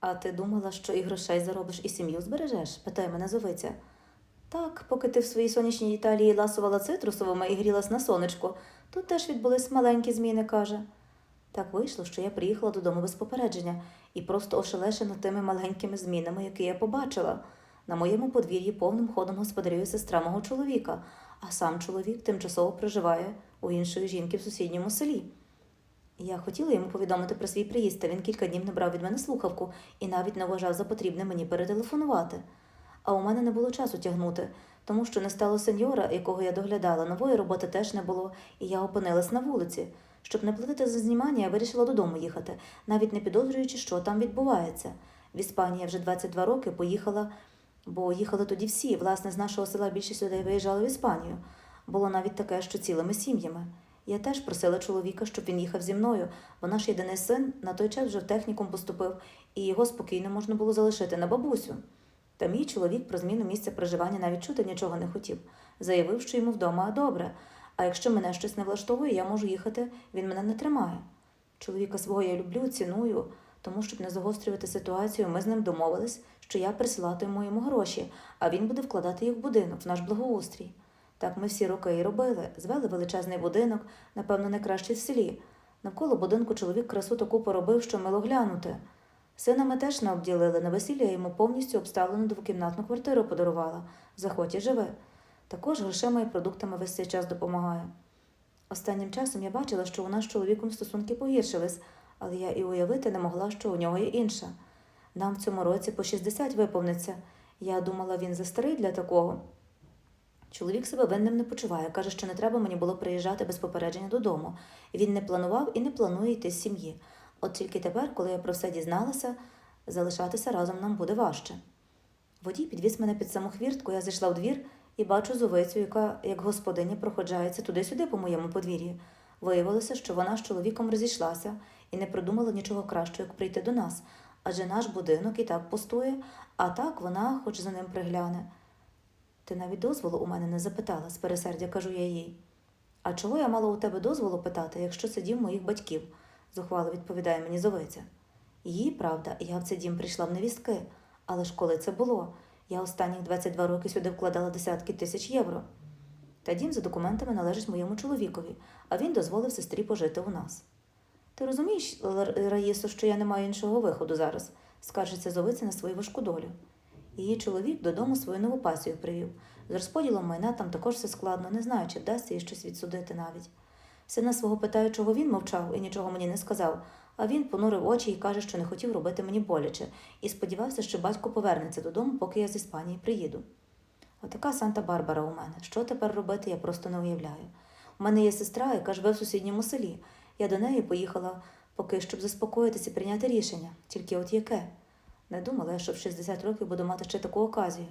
А ти думала, що і грошей заробиш, і сім'ю збережеш? питає мене зовиця. Так, поки ти в своїй сонячній Італії ласувала цитрусовими і грілась на сонечку, тут теж відбулись маленькі зміни, каже. Так вийшло, що я приїхала додому без попередження і просто ошелешена тими маленькими змінами, які я побачила. На моєму подвір'ї повним ходом господарює сестра мого чоловіка, а сам чоловік тимчасово проживає у іншої жінки в сусідньому селі. Я хотіла йому повідомити про свій приїзд, та він кілька днів не брав від мене слухавку і навіть не вважав за потрібне мені перетелефонувати. А у мене не було часу тягнути, тому що не стало сеньора, якого я доглядала, нової роботи теж не було, і я опинилась на вулиці. Щоб не платити за знімання, я вирішила додому їхати, навіть не підозрюючи, що там відбувається. В Іспанії вже 22 роки поїхала, бо їхали тоді всі. Власне, з нашого села більшість людей виїжджали в Іспанію. Було навіть таке, що цілими сім'ями. Я теж просила чоловіка, щоб він їхав зі мною, бо наш єдиний син на той час вже в технікум поступив, і його спокійно можна було залишити на бабусю. Та мій чоловік про зміну місця проживання навіть чути нічого не хотів, заявив, що йому вдома добре. А якщо мене щось не влаштовує, я можу їхати, він мене не тримає. Чоловіка свого я люблю, ціную, тому щоб не загострювати ситуацію, ми з ним домовились, що я присилатиму йому гроші, а він буде вкладати їх в будинок, в наш благоустрій. Так ми всі роки і робили. Звели величезний будинок, напевно, найкращий в селі. Навколо будинку чоловік красу таку поробив, що мило глянути. Сина ми теж не обділили. На весілля йому повністю обставлену двокімнатну квартиру подарувала. Заходь і живи. Також грошима і продуктами весь цей час допомагає. Останнім часом я бачила, що у нас з чоловіком стосунки погіршились, але я і уявити не могла, що у нього є інша. Нам в цьому році по 60 виповниться. Я думала, він застарий для такого. Чоловік себе винним не почуває, каже, що не треба мені було приїжджати без попередження додому. Він не планував і не планує йти з сім'ї. От тільки тепер, коли я про все дізналася, залишатися разом нам буде важче. Водій підвіз мене під саму хвіртку, я зайшла в двір і бачу зовицю, яка, як господиня, проходжається туди-сюди по моєму подвір'ї. Виявилося, що вона з чоловіком розійшлася і не придумала нічого кращого, як прийти до нас, адже наш будинок і так пустує, а так вона хоч за ним пригляне. Ти навіть дозволу у мене не запитала, з пересердя кажу я їй. А чого я мала у тебе дозволу питати, якщо це дім моїх батьків? зухвало відповідає мені зовиця. Її правда, я в цей дім прийшла в невістки. Але ж коли це було? Я останніх 22 роки сюди вкладала десятки тисяч євро. Та дім за документами належить моєму чоловікові, а він дозволив сестрі пожити у нас. Ти розумієш, Раїсо, що я не маю іншого виходу зараз, скаржиться зовиця на свою важку долю. Її чоловік додому свою нову пасію привів. З розподілом майна там також все складно, не знаю, чи вдасться їй щось відсудити навіть. Сина свого питаю, чого він мовчав і нічого мені не сказав, а він понурив очі і каже, що не хотів робити мені боляче, і сподівався, що батько повернеться додому, поки я з Іспанії приїду. Отака Санта-Барбара у мене. Що тепер робити, я просто не уявляю. У мене є сестра, яка живе в сусідньому селі. Я до неї поїхала поки, щоб заспокоїтися і прийняти рішення. Тільки от яке? Не думала що в 60 років буду мати ще таку оказію.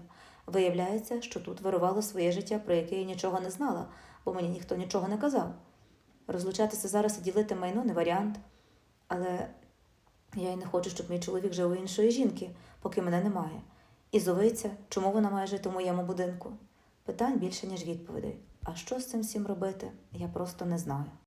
Виявляється, що тут вирувало своє життя, про яке я нічого не знала, бо мені ніхто нічого не казав. Розлучатися зараз і ділити майно не варіант. Але я й не хочу, щоб мій чоловік жив у іншої жінки, поки мене немає. І зовиця, чому вона має жити в моєму будинку? Питань більше, ніж відповідей. А що з цим всім робити, я просто не знаю.